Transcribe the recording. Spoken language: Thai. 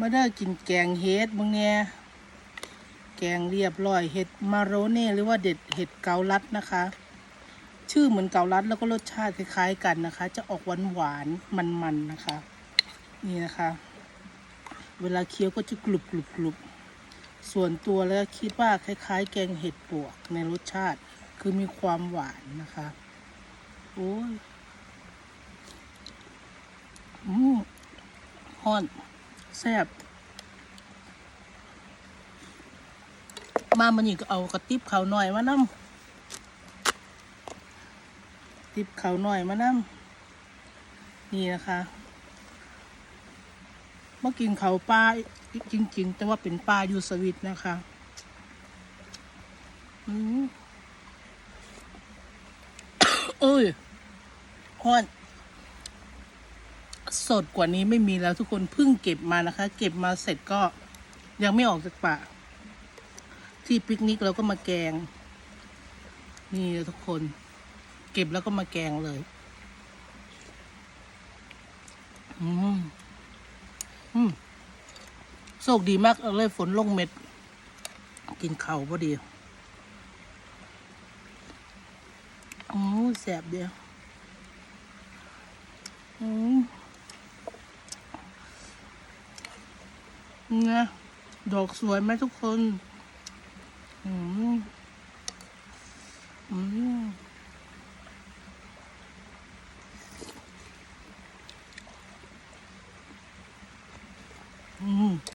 มาได้กินแกงเฮ็ดมึงเนี่ยแกงเรียบร้อยเห็ดมาโรเน่หรือว่าเด็ดเห็ดเกาลัดนะคะ ชื่อเหมือนเกาลัดแล้วก็รสชาติคล้ายๆกันนะคะ จะออกหวานหวานมันๆนะคะ นี่นะคะ เวลาเคี้ยวก็จะกรุบกรุบกรุบส่วนตัวแล้วคิดว่าคล้าย ๆ แกงเห็ดปวกในรสชาติคือมีความหวานนะคะโอ้ยอืมฮอน แซ่บมามันนี่ก็เอากระติบเขาหน่อยมานำติบเขาหน่อยมานำนี่นะคะเมากินเขาปลาจริง ๆ แต่ว่าเป็นปลายูสวิตนะคะอืมเอ้ยฮอน สดกว่านี้ไม่มีแล้วทุกคนเพิ่งเก็บมานะคะ เก็บมาเสร็จก็ยังไม่ออกจากป่า ที่ปิกนิกเราก็มาแกง นี่ทุกคน เก็บแล้วก็มาแกงเลย อืมอืมโชคดีมากเลยฝนลงเม็ด กินเข่าพอดีโอ้แสบเดียว อืม เนี่ยดอกสวยไหมทุกคนอืมอืมอืม